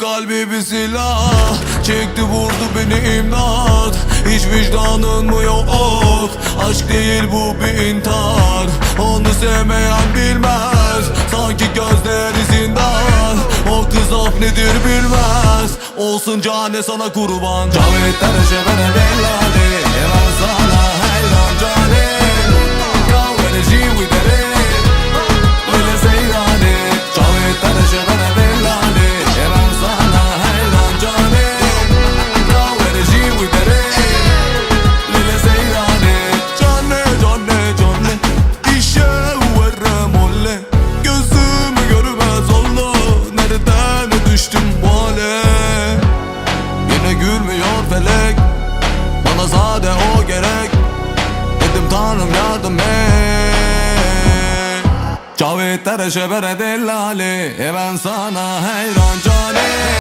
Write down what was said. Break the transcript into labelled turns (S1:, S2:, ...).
S1: Kalbi bir silah. Çekti vurdu beni imdat. Hiç vicdanın mı yok? Aşk değil bu bir intihar. Onu sevmeyen bilmez. Sanki gözleri zindan O kız af nedir bilmez. Olsun cane sana kurban. Cavitler şebene gülmüyor felek. Bana sade o gerek. Dedim tanrım yardım et. Cavitlere şebere dellali E ben sana hayran cane